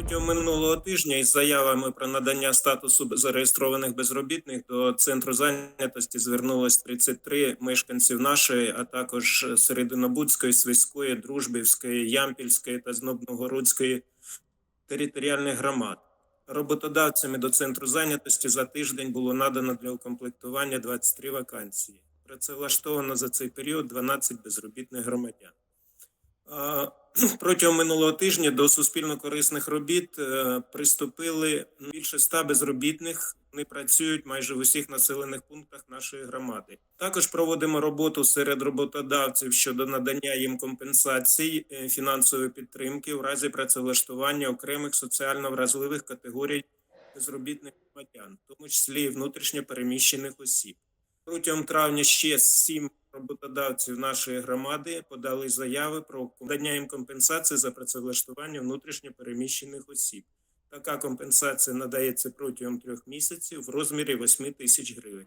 Протягом минулого тижня із заявами про надання статусу зареєстрованих безробітних до центру зайнятості звернулось 33 мешканців нашої, а також Серединобудської, Свиської, Дружбівської, Ямпільської та Знобногородської територіальних громад. Роботодавцями до центру зайнятості за тиждень було надано для укомплектування 23 вакансії. Працевлаштовано за цей період 12 безробітних громадян. Протягом минулого тижня до суспільно корисних робіт е, приступили більше ста безробітних. Вони працюють майже в усіх населених пунктах нашої громади. Також проводимо роботу серед роботодавців щодо надання їм компенсацій е, фінансової підтримки в разі працевлаштування окремих соціально вразливих категорій безробітних громадян, в тому числі внутрішньо переміщених осіб. Протягом травня ще сім роботодавців нашої громади подали заяви про надання їм компенсації за працевлаштування внутрішньо переміщених осіб. Така компенсація надається протягом трьох місяців в розмірі 8 тисяч гривень.